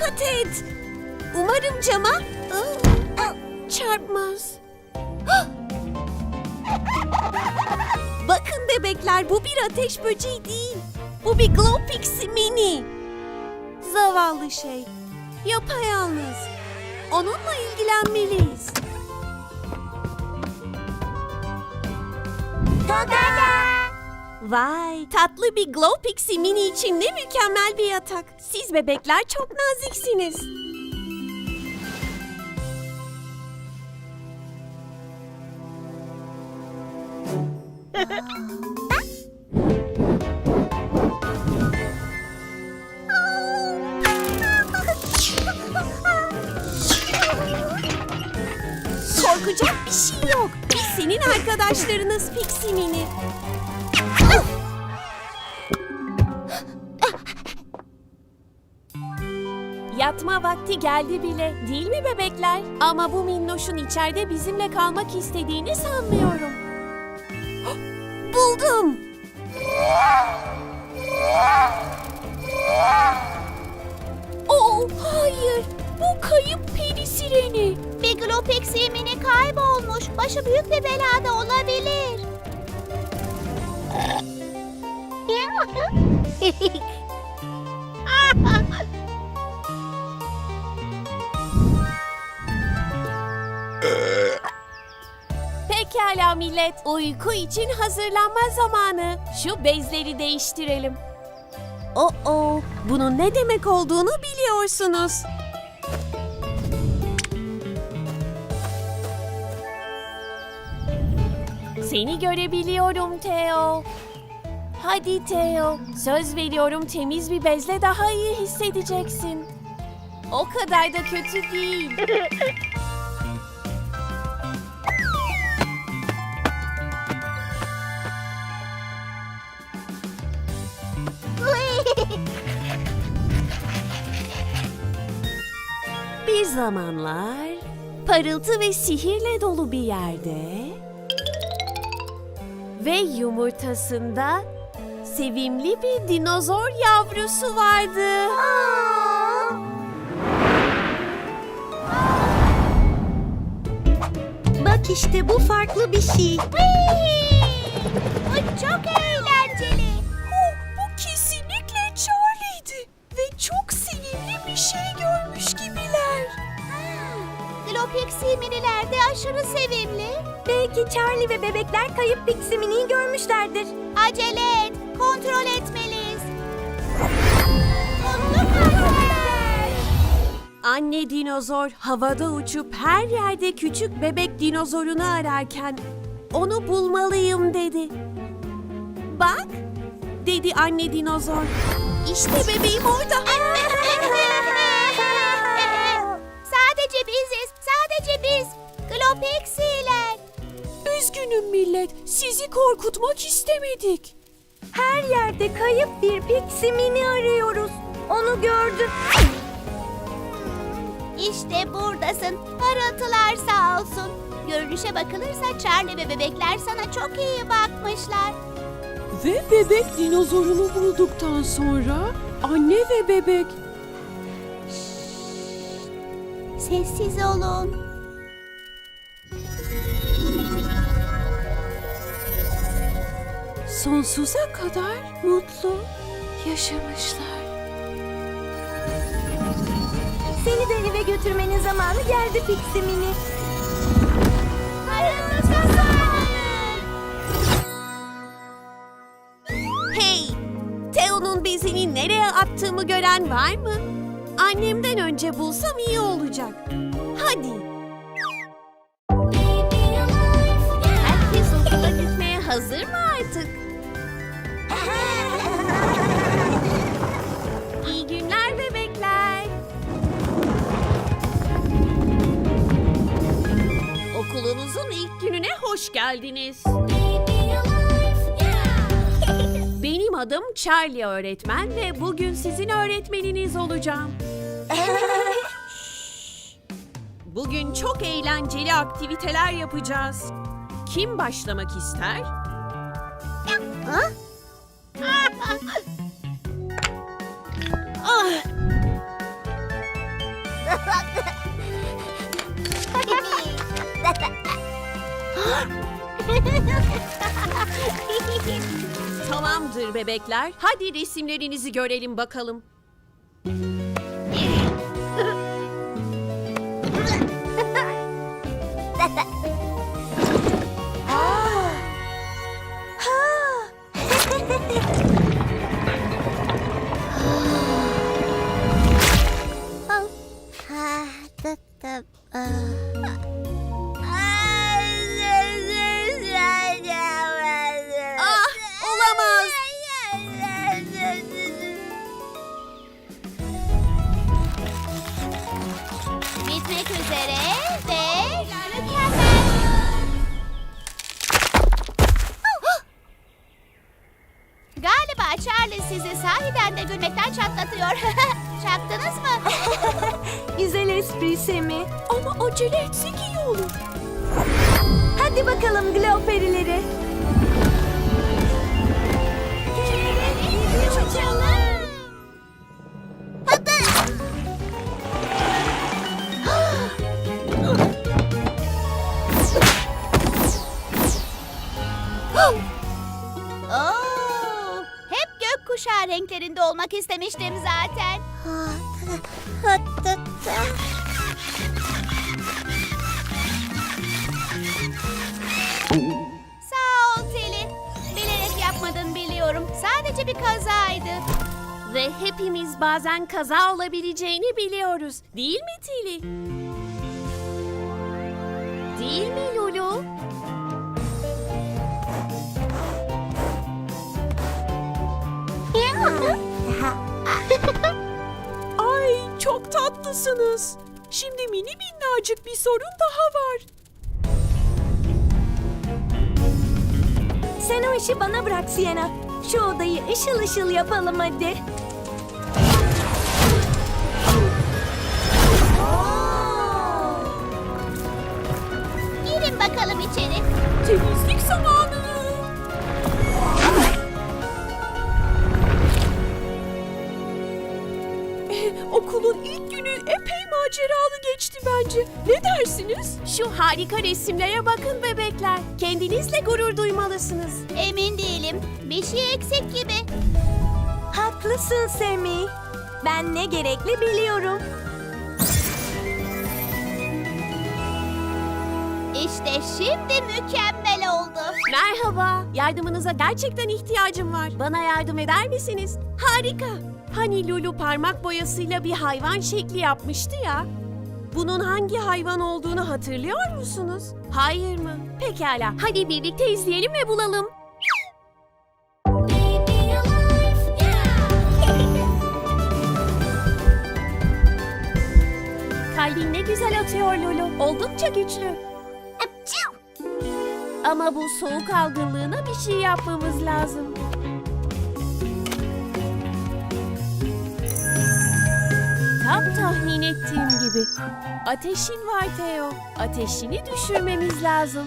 Dikkat et. Umarım cama aa, aa, çarpmaz. Hah! Bakın bebekler bu bir ateş böceği değil. Bu bir Glow Pixie Mini. Zavallı şey. Yapayalnız. Onunla ilgilenmeliyiz. Vay tatlı bir Glow Pixie Mini için ne mükemmel bir yatak. Siz bebekler çok naziksiniz. Korkacak bir şey yok. Biz senin arkadaşlarınız Pixie Mini. Vakti geldi bile, değil mi bebekler? Ama bu minnoşun içeride bizimle kalmak istediğini sanmıyorum. Buldum. Oh, hayır. Bu kayıp peri sireni. Bir Glopex yemini kaybolmuş. Başı büyük bir belada olabilir. Pekala millet, uyku için hazırlanma zamanı. Şu bezleri değiştirelim. Oh oh, bunun ne demek olduğunu biliyorsunuz. Seni görebiliyorum Theo. Hadi Theo, söz veriyorum temiz bir bezle daha iyi hissedeceksin. O kadar da kötü değil. zamanlar parıltı ve sihirle dolu bir yerde ve yumurtasında sevimli bir dinozor yavrusu vardı. Bak işte bu farklı bir şey. Bu çok eğlenceli. Aşırı sevimli. Belki Charlie ve bebekler kayıp Pixie görmüşlerdir. Acele et. Kontrol etmeliyiz. Mutlu. Anne dinozor havada uçup her yerde küçük bebek dinozorunu ararken onu bulmalıyım dedi. Bak, dedi anne dinozor. İşte bebeğim orada. Glopexiler. Üzgünüm millet, sizi korkutmak istemedik. Her yerde kayıp bir Pixie Mini arıyoruz. Onu gördüm. İşte buradasın. Parıltılar sağ olsun. Görünüşe bakılırsa Charlie ve bebekler sana çok iyi bakmışlar. Ve bebek dinozorunu bulduktan sonra anne ve bebek Sessiz olun. Sonsuza kadar mutlu yaşamışlar. Seni de eve götürmenin zamanı geldi Pixie Mini. Hey, Theo'nun bezini nereye attığımı gören var mı? Annemden önce bulsam iyi olacak. Hadi. İyi günler bebekler. Okulunuzun ilk gününe hoş geldiniz. Benim adım Charlie öğretmen ve bugün sizin öğretmeniniz olacağım. Bugün çok eğlenceli aktiviteler yapacağız. Kim başlamak ister? Tamamdır bebekler. Hadi resimlerinizi görelim bakalım. Charlie sizi sahiden de gülmekten çatlatıyor. Çaktınız mı? Güzel espri Semi. Ama acele etsek iyi olur. Hadi bakalım Glow perileri. Renklerinde olmak istemiştim zaten. Sağ ol Teli. Bilerek yapmadın biliyorum. Sadece bir kazaydı. Ve hepimiz bazen kaza olabileceğini biliyoruz. Değil mi Tili? Değil mi Lulu? Ay çok tatlısınız. Şimdi mini minnacık bir sorun daha var. Sen o işi bana bırak Sienna. Şu odayı ışıl ışıl yapalım hadi. Epey maceralı geçti bence. Ne dersiniz? Şu harika resimlere bakın bebekler. Kendinizle gurur duymalısınız. Emin değilim. Bir şey eksik gibi. Haklısın Semi. Ben ne gerekli biliyorum. İşte şimdi mükemmel oldu. Merhaba. Yardımınıza gerçekten ihtiyacım var. Bana yardım eder misiniz? Harika. Hani Lulu parmak boyasıyla bir hayvan şekli yapmıştı ya. Bunun hangi hayvan olduğunu hatırlıyor musunuz? Hayır mı? Pekala. Hadi birlikte izleyelim ve bulalım. Kalbin ne güzel atıyor Lulu. Oldukça güçlü. Ama bu soğuk algınlığına bir şey yapmamız lazım. Tam tahmin ettiğim gibi. Ateşin var Theo. Ateşini düşürmemiz lazım.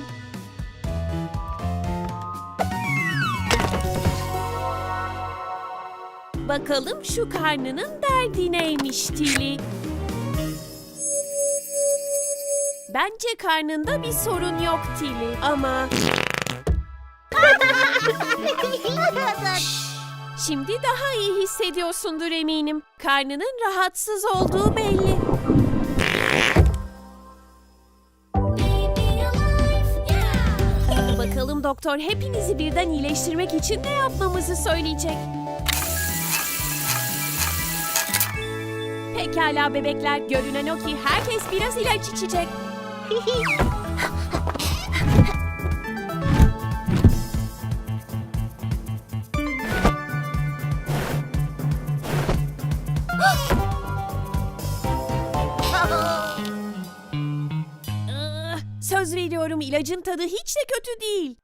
Bakalım şu karnının derdi neymiş Tili. Bence karnında bir sorun yok Tili ama şimdi daha iyi hissediyorsundur eminim. Karnının rahatsız olduğu belli. Bakalım doktor hepinizi birden iyileştirmek için ne yapmamızı söyleyecek. Pekala bebekler, görünen o ki herkes biraz ilaç içecek. Söz veriyorum ilacın tadı hiç de kötü değil.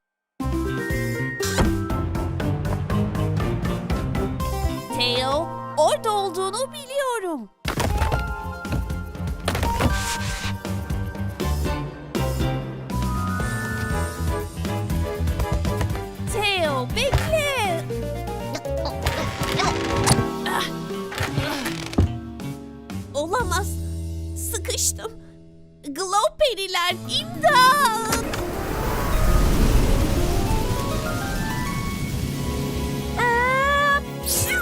Theo, orada olduğunu biliyorum. Theo, bekle. Ah. Olamaz. Sıkıştım. Glow periler imdat. Aa, pşu!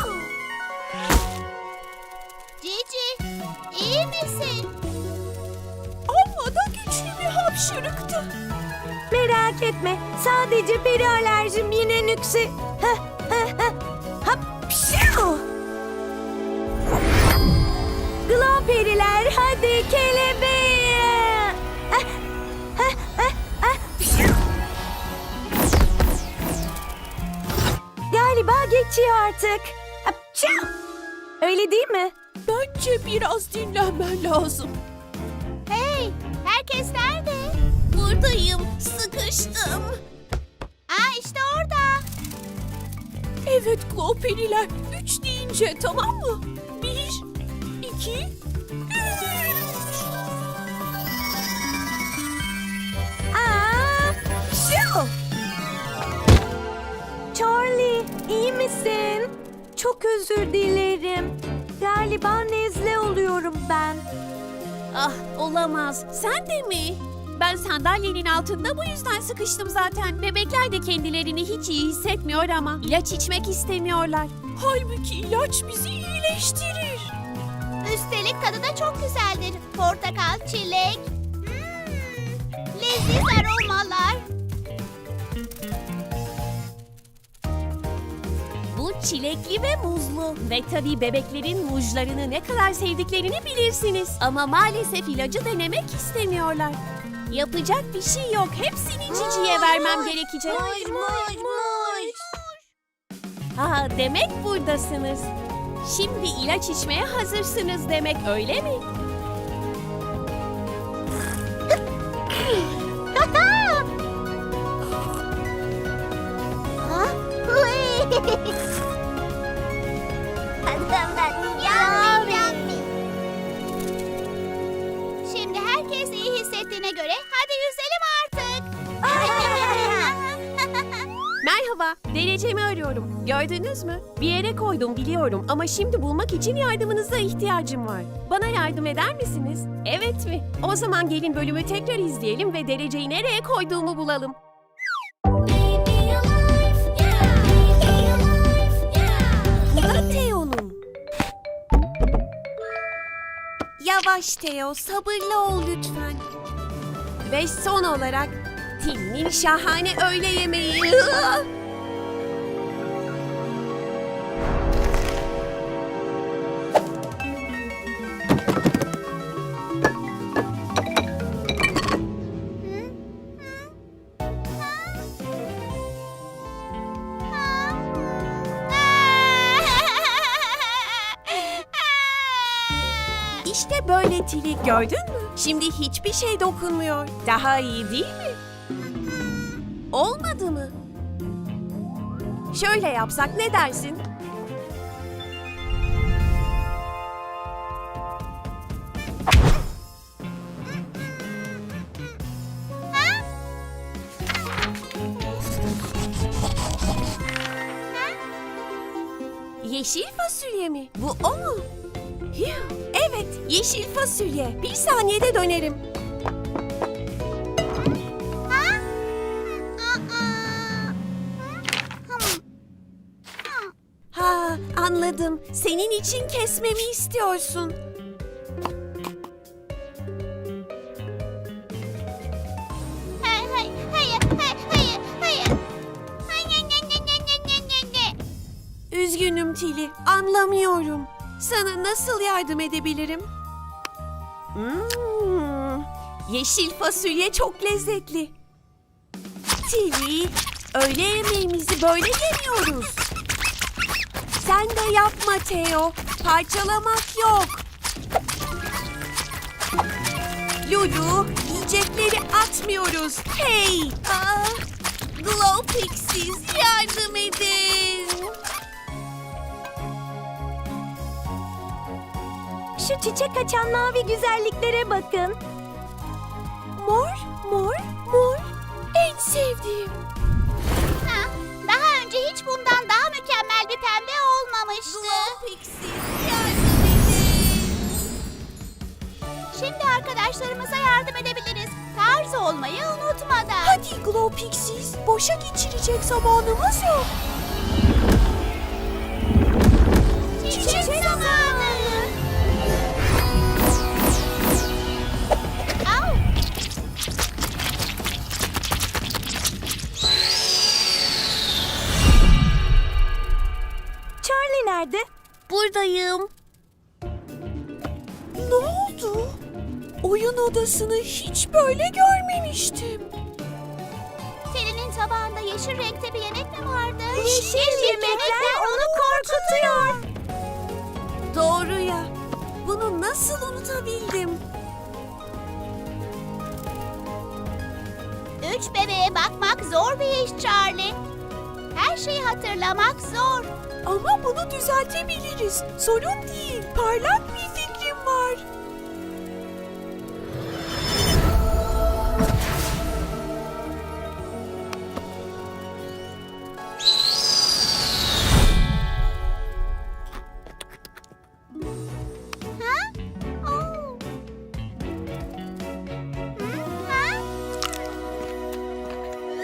Cici iyi misin? Ama da güçlü bir hapşırıktı. Merak etme. Sadece peri alerjim yine nüksi. Hah, hah, hah. Hap, pşu! Glow periler hadi kele. Geçiyor artık. Hapşu! Öyle değil mi? Bence biraz dinlenmen lazım. Hey, herkes nerede? Buradayım. Sıkıştım. Aa işte orada. Evet Gloperiler. Üç deyince tamam mı? Bir, iki, üç. Aa, pşu! Charlie, iyi misin? Çok özür dilerim. Galiba nezle oluyorum ben. Ah olamaz. Sen de mi? Ben sandalyenin altında bu yüzden sıkıştım zaten. Bebekler de kendilerini hiç iyi hissetmiyor ama ilaç içmek istemiyorlar. Halbuki ilaç bizi iyileştirir. Üstelik tadı da çok güzeldir. Portakal, çilek. Hmm, leziz aromalar. Çilekli ve muzlu. Ve tabii bebeklerin muzlarını ne kadar sevdiklerini bilirsiniz. Ama maalesef ilacı denemek istemiyorlar. Yapacak bir şey yok. Hepsini ciciye vermem gerekecek. Muş, muş, muş. Ha demek buradasınız. Şimdi ilaç içmeye hazırsınız demek öyle mi? Ha? Derecemi arıyorum. Gördünüz mü? Bir yere koydum biliyorum ama şimdi bulmak için yardımınıza ihtiyacım var. Bana yardım eder misiniz? Evet mi? O zaman gelin bölümü tekrar izleyelim ve dereceyi nereye koyduğumu bulalım. Bu da Teo'nun. Yavaş Teo, sabırlı ol lütfen. Ve son olarak Tim'in şahane öğle yemeği. Tili gördün mü? Şimdi hiçbir şey dokunmuyor. Daha iyi değil mi? Olmadı mı? Şöyle yapsak ne dersin? Yeşil fasulye mi? Bu o mu? Yuh, Evet, yeşil fasulye. Bir saniyede dönerim. Ha, anladım. Senin için kesmemi istiyorsun. Hayır, hayır, hayır, hayır, hayır, hayır. Hayır, ne, ne, ne, ne, ne, ne, ne. Üzgünüm Tili, anlamıyorum. Sana nasıl yardım edebilirim? Hmm, yeşil fasulye çok lezzetli. Tili, öğle yemeğimizi böyle yemiyoruz. Sen de yapma Teo, parçalamak yok. Lulu, yiyecekleri atmıyoruz. Hey! Ah, Glow Pixies yardım edin. Şu çiçek açan mavi güzelliklere bakın. Mor, mor, mor. En sevdiğim. Ha, daha önce hiç bundan daha mükemmel bir pembe olmamıştı. Yardım. Şimdi arkadaşlarımıza yardım edebiliriz. Tarz olmayı unutmadan. Hadi Glow Pixies, boşa geçirecek zamanımız yok. Nerede? Buradayım. Ne oldu? Oyun odasını hiç böyle görmemiştim. Selin'in tabağında yeşil renkte bir yemek mi vardı? Yeşil yemekler onu korkutuyor. Doğru ya. Bunu nasıl unutabildim? Üç bebeğe bakmak zor bir iş Charlie. Her şeyi hatırlamak zor. Ama bunu düzeltebiliriz. Sorun değil. Parlak bir fikrim var.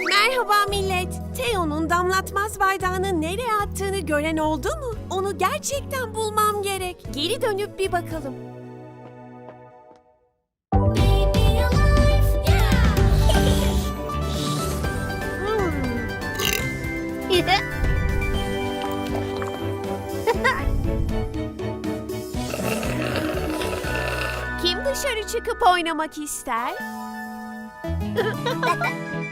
Merhaba millet. Theo'nun damlatmaz bardağını nereye gören oldu mu? Onu gerçekten bulmam gerek. Geri dönüp bir bakalım. Kim dışarı çıkıp oynamak ister?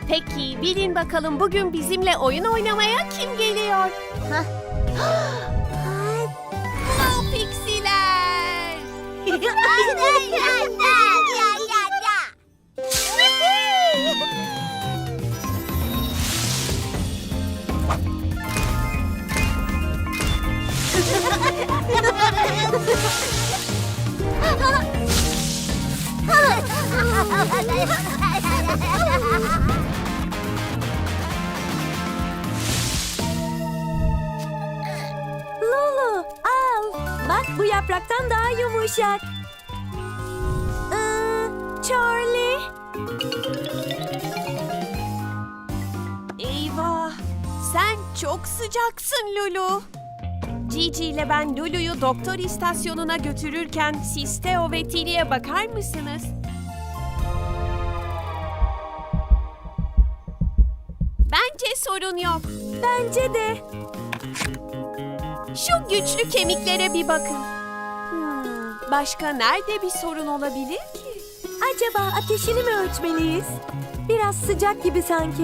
Peki bilin bakalım bugün bizimle oyun oynamaya kim geliyor? Pixiler. Lulu yapraktan daha yumuşak. Ee, Charlie. Eyvah! Sen çok sıcaksın Lulu. Cici ile ben Lulu'yu doktor istasyonuna götürürken siz ve Tilly'e bakar mısınız? Bence sorun yok. Bence de. Şu güçlü kemiklere bir bakın. Başka nerede bir sorun olabilir ki? Acaba ateşini mi ölçmeliyiz? Biraz sıcak gibi sanki.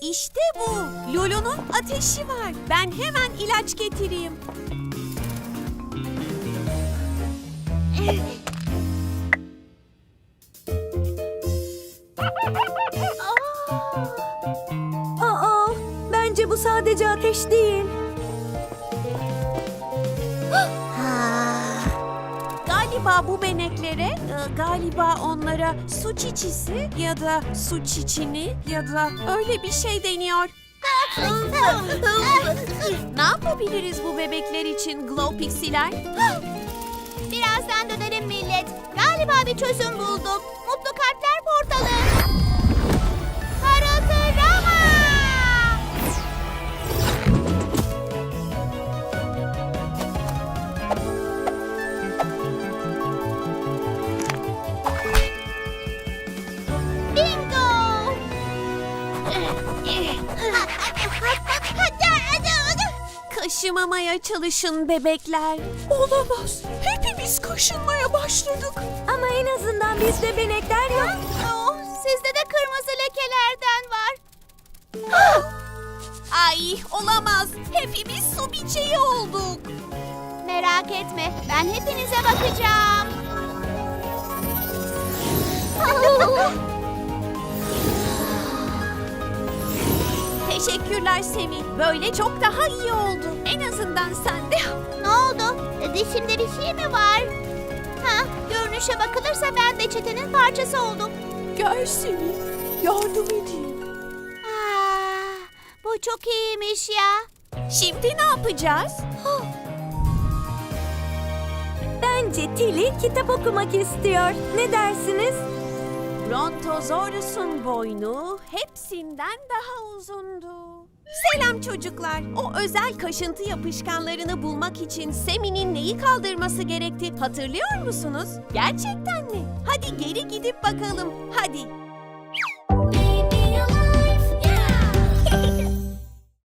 İşte bu. Lulu'nun ateşi var. Ben hemen ilaç getireyim. Galiba bu beneklere, e, galiba onlara su çiçisi ya da su çiçini ya da öyle bir şey deniyor. Ne yapabiliriz bu bebekler için Glow Pixiler? Birazdan dönerim millet. Galiba bir çözüm buldum. Mutlu Kaşımamaya çalışın bebekler. Olamaz. Hepimiz kaşınmaya başladık. Ama en azından bizde benekler yok. Oh, sizde de kırmızı lekelerden var. Ay olamaz. Hepimiz su biçeği olduk. Merak etme, ben hepinize bakacağım. Teşekkürler Semih. Böyle çok daha iyi oldu. En azından sen de. ne oldu? Dişimde bir şey mi var? Ha, görünüşe bakılırsa ben de çetenin parçası oldum. Gel Semih. Yardım edeyim. Aa, bu çok iyiymiş ya. Şimdi ne yapacağız? Bence Tilly kitap okumak istiyor. Ne dersiniz? Brontosaurus'un boynu hepsinden daha uzundu. Selam çocuklar. O özel kaşıntı yapışkanlarını bulmak için Semi'nin neyi kaldırması gerekti hatırlıyor musunuz? Gerçekten mi? Hadi geri gidip bakalım. Hadi.